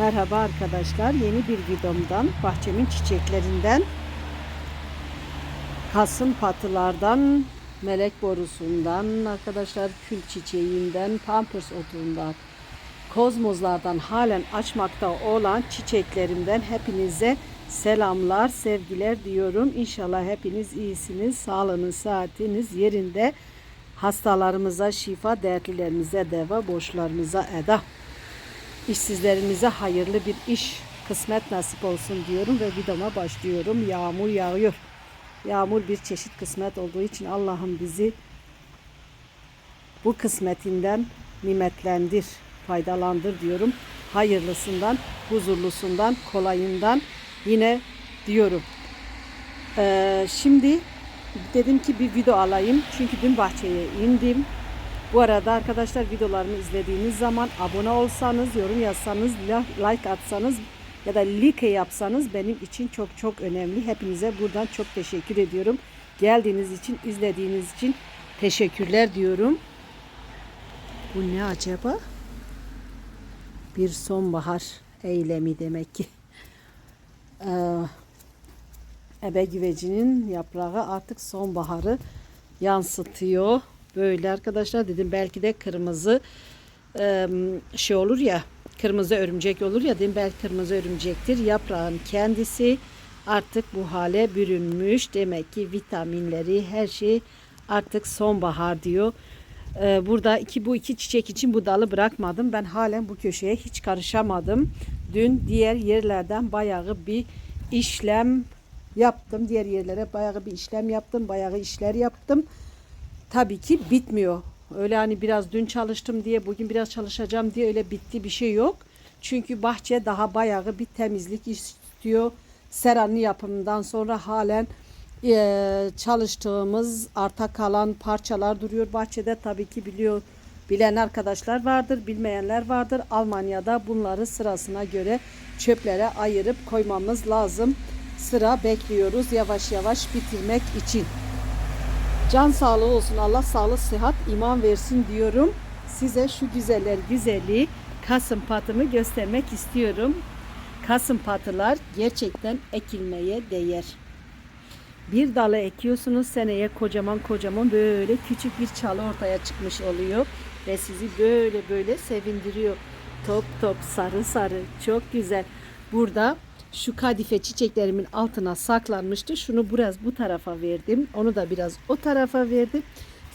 Merhaba arkadaşlar. Yeni bir videomdan bahçemin çiçeklerinden kasım patılardan melek borusundan arkadaşlar kül çiçeğinden pampers otundan kozmozlardan halen açmakta olan çiçeklerimden hepinize selamlar, sevgiler diyorum. İnşallah hepiniz iyisiniz, sağlığınız, saatiniz yerinde. Hastalarımıza şifa, dertlilerimize deva, borçlarımıza eda. İşsizlerimize hayırlı bir iş kısmet nasip olsun diyorum ve videoma başlıyorum. Yağmur yağıyor. Yağmur bir çeşit kısmet olduğu için Allah'ım bizi bu kısmetinden nimetlendir, faydalandır diyorum. Hayırlısından, huzurlusundan, kolayından yine diyorum. Ee, şimdi dedim ki bir video alayım. Çünkü dün bahçeye indim. Bu arada arkadaşlar videolarımı izlediğiniz zaman abone olsanız, yorum yazsanız, like atsanız ya da like yapsanız benim için çok çok önemli. Hepinize buradan çok teşekkür ediyorum. Geldiğiniz için, izlediğiniz için teşekkürler diyorum. Bu ne acaba? Bir sonbahar eylemi demek ki. Ee, ebe güvecinin yaprağı artık sonbaharı yansıtıyor. Böyle arkadaşlar dedim belki de kırmızı şey olur ya kırmızı örümcek olur ya dedim belki kırmızı örümcektir. Yaprağın kendisi artık bu hale bürünmüş. Demek ki vitaminleri her şey artık sonbahar diyor. Burada iki bu iki çiçek için bu dalı bırakmadım. Ben halen bu köşeye hiç karışamadım. Dün diğer yerlerden bayağı bir işlem yaptım. Diğer yerlere bayağı bir işlem yaptım. Bayağı işler yaptım. Tabii ki bitmiyor. Öyle hani biraz dün çalıştım diye bugün biraz çalışacağım diye öyle bitti bir şey yok. Çünkü bahçe daha bayağı bir temizlik istiyor. Seranlı yapımından sonra halen e, çalıştığımız arta kalan parçalar duruyor bahçede. Tabii ki biliyor bilen arkadaşlar vardır, bilmeyenler vardır. Almanya'da bunları sırasına göre çöplere ayırıp koymamız lazım. Sıra bekliyoruz yavaş yavaş bitirmek için. Can sağlığı olsun. Allah sağlık, sıhhat, iman versin diyorum. Size şu güzeller güzelliği Kasım patımı göstermek istiyorum. Kasım patılar gerçekten ekilmeye değer. Bir dalı ekiyorsunuz seneye kocaman kocaman böyle küçük bir çalı ortaya çıkmış oluyor ve sizi böyle böyle sevindiriyor. Top top sarı sarı çok güzel. Burada şu kadife çiçeklerimin altına saklanmıştı. Şunu biraz bu tarafa verdim. Onu da biraz o tarafa verdim.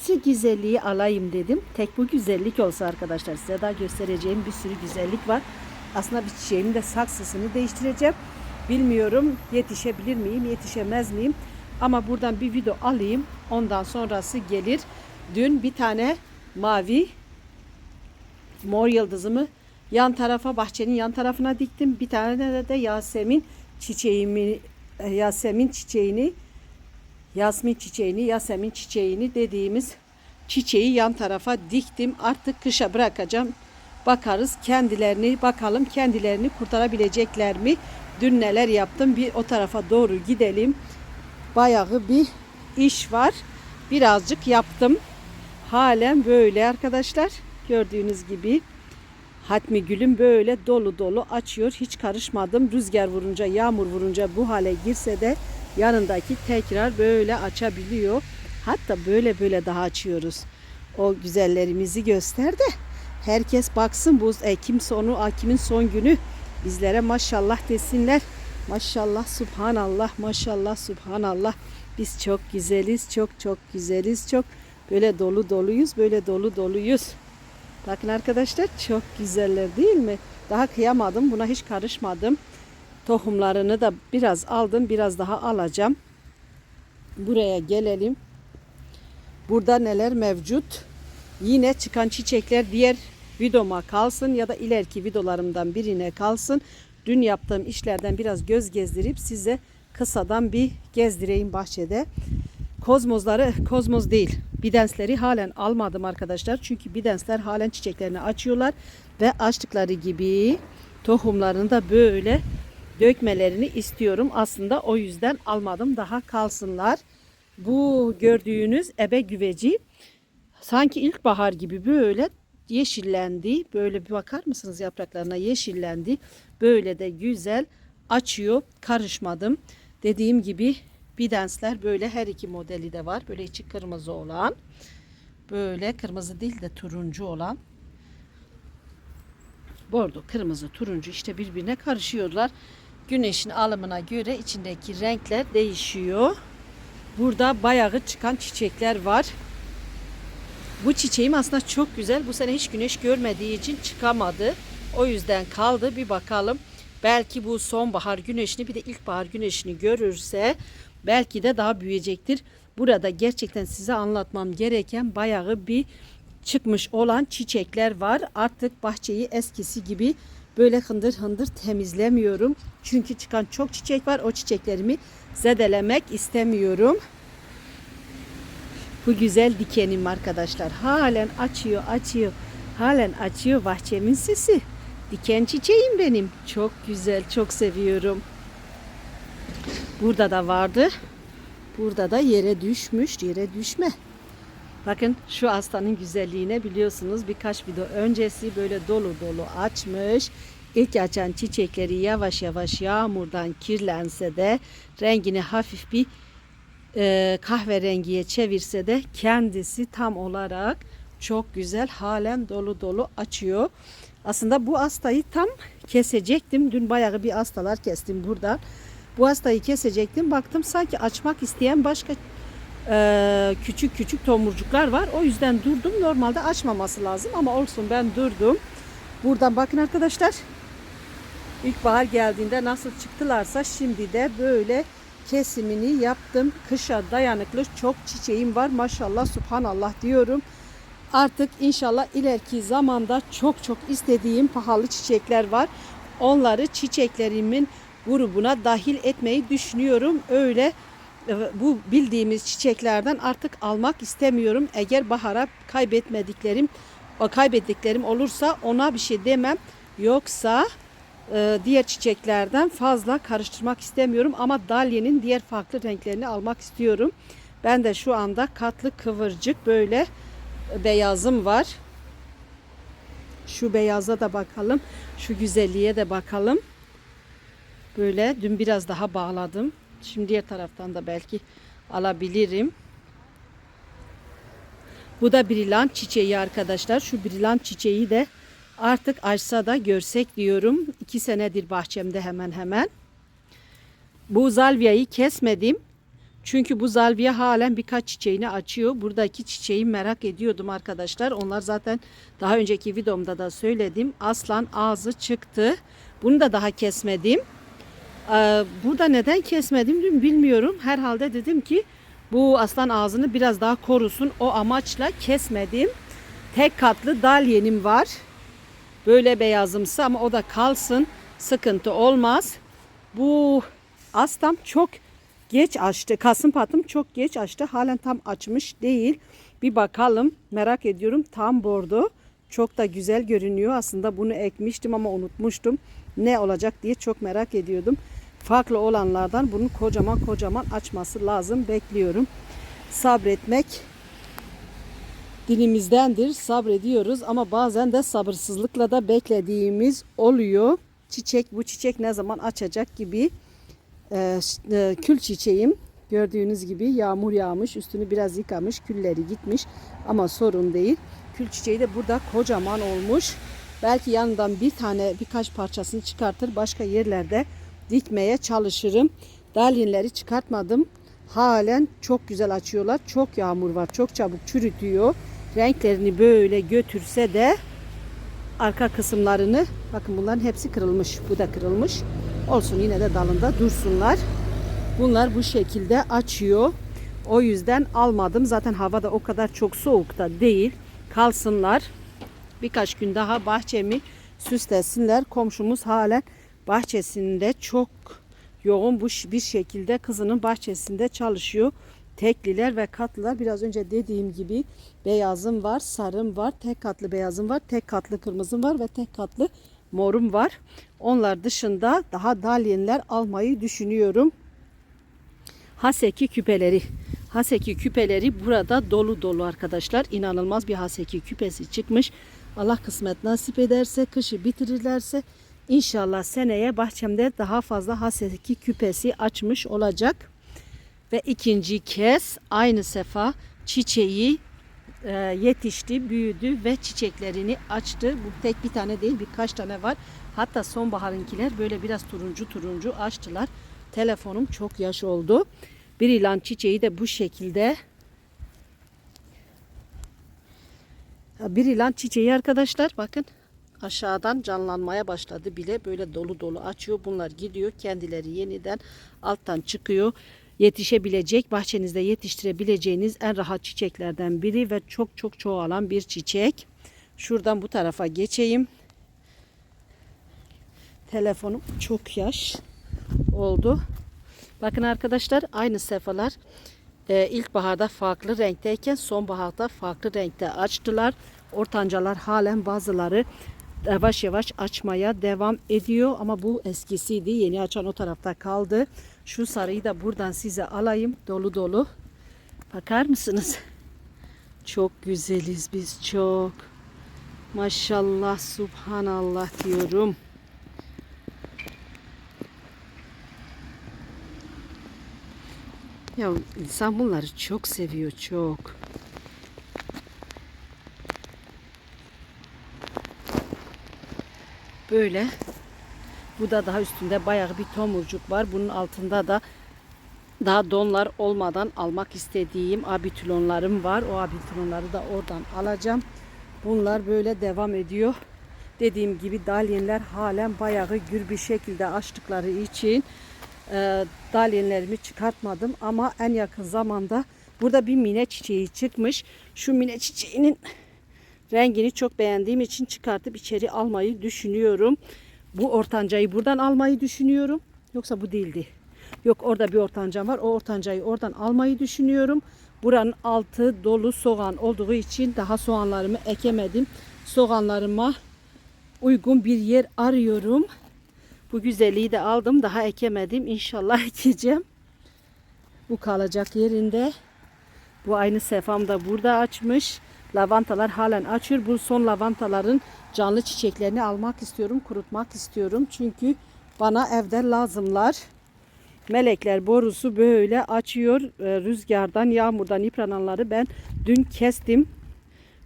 Size güzelliği alayım dedim. Tek bu güzellik olsa arkadaşlar size daha göstereceğim bir sürü güzellik var. Aslında bir çiçeğimin de saksısını değiştireceğim. Bilmiyorum yetişebilir miyim, yetişemez miyim? Ama buradan bir video alayım. Ondan sonrası gelir. Dün bir tane mavi mor yıldızımı yan tarafa bahçenin yan tarafına diktim. Bir tane de, de Yasemin çiçeğimi e, Yasemin çiçeğini Yasmin çiçeğini, Yasemin çiçeğini dediğimiz çiçeği yan tarafa diktim. Artık kışa bırakacağım. Bakarız kendilerini bakalım kendilerini kurtarabilecekler mi? Dün neler yaptım? Bir o tarafa doğru gidelim. Bayağı bir iş var. Birazcık yaptım. Halen böyle arkadaşlar. Gördüğünüz gibi Hatmi gülüm böyle dolu dolu açıyor. Hiç karışmadım. Rüzgar vurunca, yağmur vurunca bu hale girse de yanındaki tekrar böyle açabiliyor. Hatta böyle böyle daha açıyoruz. O güzellerimizi göster de herkes baksın bu Ekim sonu, Ekim'in son günü bizlere maşallah desinler. Maşallah, subhanallah, maşallah, subhanallah. Biz çok güzeliz, çok çok güzeliz, çok böyle dolu doluyuz, böyle dolu doluyuz. Bakın arkadaşlar çok güzeller değil mi? Daha kıyamadım. Buna hiç karışmadım. Tohumlarını da biraz aldım. Biraz daha alacağım. Buraya gelelim. Burada neler mevcut? Yine çıkan çiçekler diğer videoma kalsın ya da ileriki videolarımdan birine kalsın. Dün yaptığım işlerden biraz göz gezdirip size kısadan bir gezdireyim bahçede. Kozmozları, kozmoz değil, bidensleri halen almadım arkadaşlar. Çünkü bidensler halen çiçeklerini açıyorlar ve açtıkları gibi tohumlarını da böyle dökmelerini istiyorum. Aslında o yüzden almadım. Daha kalsınlar. Bu gördüğünüz ebe güveci sanki ilkbahar gibi böyle yeşillendi. Böyle bir bakar mısınız yapraklarına yeşillendi. Böyle de güzel açıyor. Karışmadım. Dediğim gibi bidensler böyle her iki modeli de var. Böyle içi kırmızı olan. Böyle kırmızı değil de turuncu olan. Bordo, kırmızı, turuncu işte birbirine karışıyorlar. Güneşin alımına göre içindeki renkler değişiyor. Burada bayağı çıkan çiçekler var. Bu çiçeğim aslında çok güzel. Bu sene hiç güneş görmediği için çıkamadı. O yüzden kaldı. Bir bakalım. Belki bu sonbahar güneşini bir de ilkbahar güneşini görürse belki de daha büyüyecektir. Burada gerçekten size anlatmam gereken bayağı bir çıkmış olan çiçekler var. Artık bahçeyi eskisi gibi böyle hındır hındır temizlemiyorum. Çünkü çıkan çok çiçek var. O çiçeklerimi zedelemek istemiyorum. Bu güzel dikenim arkadaşlar. Halen açıyor, açıyor. Halen açıyor bahçemin sesi. Diken çiçeğim benim. Çok güzel, çok seviyorum. Burada da vardı. Burada da yere düşmüş, yere düşme. Bakın şu aslanın güzelliğine biliyorsunuz birkaç video öncesi böyle dolu dolu açmış. İlk açan çiçekleri yavaş yavaş yağmurdan kirlense de rengini hafif bir e, kahverengiye çevirse de kendisi tam olarak çok güzel halen dolu dolu açıyor. Aslında bu hastayı tam kesecektim. Dün bayağı bir hastalar kestim burada. Bu hastayı kesecektim. Baktım sanki açmak isteyen başka e, küçük küçük tomurcuklar var. O yüzden durdum. Normalde açmaması lazım ama olsun ben durdum. Buradan bakın arkadaşlar. İlkbahar geldiğinde nasıl çıktılarsa şimdi de böyle kesimini yaptım. Kışa dayanıklı çok çiçeğim var. Maşallah subhanallah diyorum. Artık inşallah ileriki zamanda çok çok istediğim pahalı çiçekler var. Onları çiçeklerimin grubuna dahil etmeyi düşünüyorum. Öyle e, bu bildiğimiz çiçeklerden artık almak istemiyorum. Eğer bahara kaybetmediklerim, kaybettiklerim olursa ona bir şey demem. Yoksa e, diğer çiçeklerden fazla karıştırmak istemiyorum ama dalyenin diğer farklı renklerini almak istiyorum. Ben de şu anda katlı kıvırcık böyle beyazım var. Şu beyaza da bakalım. Şu güzelliğe de bakalım. Böyle dün biraz daha bağladım. Şimdi diğer taraftan da belki alabilirim. Bu da brillan çiçeği arkadaşlar. Şu brillan çiçeği de artık açsa da görsek diyorum. İki senedir bahçemde hemen hemen. Bu zalviyayı kesmedim. Çünkü bu zalviye halen birkaç çiçeğini açıyor. Buradaki çiçeği merak ediyordum arkadaşlar. Onlar zaten daha önceki videomda da söyledim. Aslan ağzı çıktı. Bunu da daha kesmedim. Ee, burada neden kesmedim bilmiyorum. Herhalde dedim ki bu aslan ağzını biraz daha korusun. O amaçla kesmedim. Tek katlı dalyenim var. Böyle beyazımsı ama o da kalsın. Sıkıntı olmaz. Bu astam çok geç açtı. Kasım patım çok geç açtı. Halen tam açmış değil. Bir bakalım. Merak ediyorum. Tam bordo. Çok da güzel görünüyor. Aslında bunu ekmiştim ama unutmuştum. Ne olacak diye çok merak ediyordum. Farklı olanlardan bunun kocaman kocaman açması lazım. Bekliyorum. Sabretmek dilimizdendir. Sabrediyoruz ama bazen de sabırsızlıkla da beklediğimiz oluyor. Çiçek bu çiçek ne zaman açacak gibi e, e, kül çiçeğim gördüğünüz gibi yağmur yağmış üstünü biraz yıkamış külleri gitmiş ama sorun değil kül çiçeği de burada kocaman olmuş belki yanından bir tane birkaç parçasını çıkartır başka yerlerde dikmeye çalışırım dalinleri çıkartmadım halen çok güzel açıyorlar çok yağmur var çok çabuk çürütüyor renklerini böyle götürse de arka kısımlarını bakın bunların hepsi kırılmış bu da kırılmış Olsun yine de dalında dursunlar. Bunlar bu şekilde açıyor. O yüzden almadım. Zaten hava da o kadar çok soğukta değil. Kalsınlar. Birkaç gün daha bahçemi süslesinler. Komşumuz halen bahçesinde çok yoğun bu bir şekilde kızının bahçesinde çalışıyor. Tekliler ve katlılar biraz önce dediğim gibi beyazım var, sarım var, tek katlı beyazım var, tek katlı kırmızım var ve tek katlı morum var. Onlar dışında daha dalyenler almayı düşünüyorum. Haseki küpeleri. Haseki küpeleri burada dolu dolu arkadaşlar. İnanılmaz bir haseki küpesi çıkmış. Allah kısmet nasip ederse, kışı bitirirlerse inşallah seneye bahçemde daha fazla haseki küpesi açmış olacak. Ve ikinci kez aynı sefa çiçeği e, yetişti, büyüdü ve çiçeklerini açtı. Bu tek bir tane değil birkaç tane var. Hatta sonbaharınkiler böyle biraz turuncu turuncu açtılar. Telefonum çok yaş oldu. Bir ilan çiçeği de bu şekilde. Bir ilan çiçeği arkadaşlar bakın aşağıdan canlanmaya başladı bile böyle dolu dolu açıyor. Bunlar gidiyor kendileri yeniden alttan çıkıyor. Yetişebilecek bahçenizde yetiştirebileceğiniz en rahat çiçeklerden biri ve çok çok çoğalan bir çiçek. Şuradan bu tarafa geçeyim. Telefonum çok yaş oldu. Bakın arkadaşlar aynı sefalar e, ilkbaharda farklı renkteyken sonbaharda farklı renkte açtılar. Ortancalar halen bazıları yavaş yavaş açmaya devam ediyor ama bu eskisiydi. Yeni açan o tarafta kaldı. Şu sarıyı da buradan size alayım. Dolu dolu. Bakar mısınız? Çok güzeliz biz çok. Maşallah subhanallah diyorum. Ya insan bunları çok seviyor çok. Böyle. Bu da daha üstünde bayağı bir tomurcuk var. Bunun altında da daha donlar olmadan almak istediğim abitülonlarım var. O abitülonları da oradan alacağım. Bunlar böyle devam ediyor. Dediğim gibi dalyenler halen bayağı gür bir şekilde açtıkları için e, dalyenlerimi çıkartmadım. Ama en yakın zamanda burada bir mine çiçeği çıkmış. Şu mine çiçeğinin rengini çok beğendiğim için çıkartıp içeri almayı düşünüyorum. Bu ortancayı buradan almayı düşünüyorum. Yoksa bu değildi. Yok orada bir ortancam var. O ortancayı oradan almayı düşünüyorum. Buranın altı dolu soğan olduğu için daha soğanlarımı ekemedim. Soğanlarıma uygun bir yer arıyorum. Bu güzelliği de aldım. Daha ekemedim. İnşallah ekeceğim. Bu kalacak yerinde. Bu aynı sefam da burada açmış. Lavantalar halen açıyor. Bu son lavantaların canlı çiçeklerini almak istiyorum. Kurutmak istiyorum. Çünkü bana evde lazımlar. Melekler borusu böyle açıyor. Ee, Rüzgardan, yağmurdan yıprananları ben dün kestim.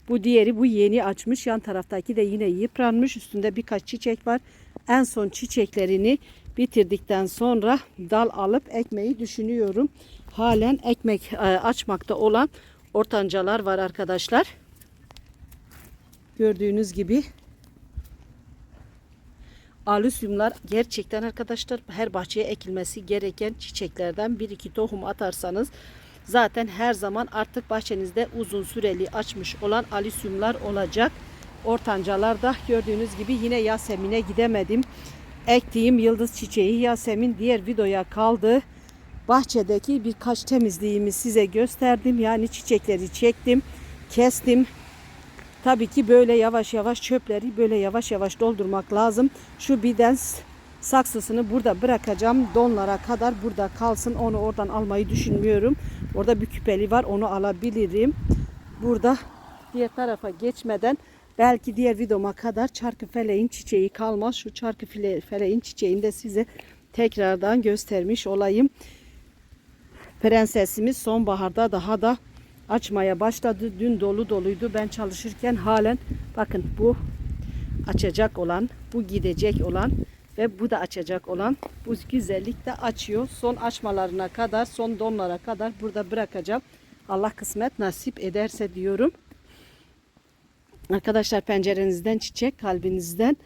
Bu diğeri bu yeni açmış. Yan taraftaki de yine yıpranmış. Üstünde birkaç çiçek var. En son çiçeklerini bitirdikten sonra dal alıp ekmeği düşünüyorum. Halen ekmek e, açmakta olan ortancalar var arkadaşlar. Gördüğünüz gibi Alüsyumlar gerçekten arkadaşlar her bahçeye ekilmesi gereken çiçeklerden bir iki tohum atarsanız zaten her zaman artık bahçenizde uzun süreli açmış olan alüsyumlar olacak. Ortancalar da gördüğünüz gibi yine Yasemin'e gidemedim. Ektiğim yıldız çiçeği Yasemin diğer videoya kaldı. Bahçedeki birkaç temizliğimi size gösterdim. Yani çiçekleri çektim, kestim. Tabii ki böyle yavaş yavaş çöpleri böyle yavaş yavaş doldurmak lazım. Şu bidens saksısını burada bırakacağım. Donlara kadar burada kalsın. Onu oradan almayı düşünmüyorum. Orada bir küpeli var. Onu alabilirim. Burada diğer tarafa geçmeden belki diğer videoma kadar çarkı feleğin çiçeği kalmaz. Şu çarkı feleğin çiçeğini de size tekrardan göstermiş olayım. Prensesimiz sonbaharda daha da açmaya başladı. Dün dolu doluydu. Ben çalışırken halen bakın bu açacak olan, bu gidecek olan ve bu da açacak olan bu güzellik de açıyor. Son açmalarına kadar, son donlara kadar burada bırakacağım. Allah kısmet nasip ederse diyorum. Arkadaşlar pencerenizden çiçek, kalbinizden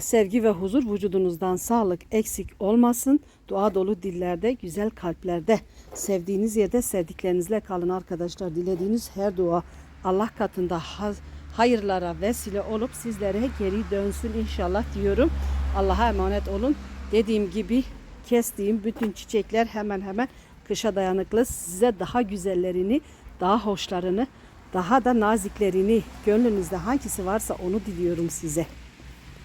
sevgi ve huzur vücudunuzdan sağlık eksik olmasın. Dua dolu dillerde, güzel kalplerde, sevdiğiniz yerde sevdiklerinizle kalın arkadaşlar. Dilediğiniz her dua Allah katında hayırlara vesile olup sizlere geri dönsün inşallah diyorum. Allah'a emanet olun. Dediğim gibi kestiğim bütün çiçekler hemen hemen kışa dayanıklı. Size daha güzellerini, daha hoşlarını, daha da naziklerini gönlünüzde hangisi varsa onu diliyorum size.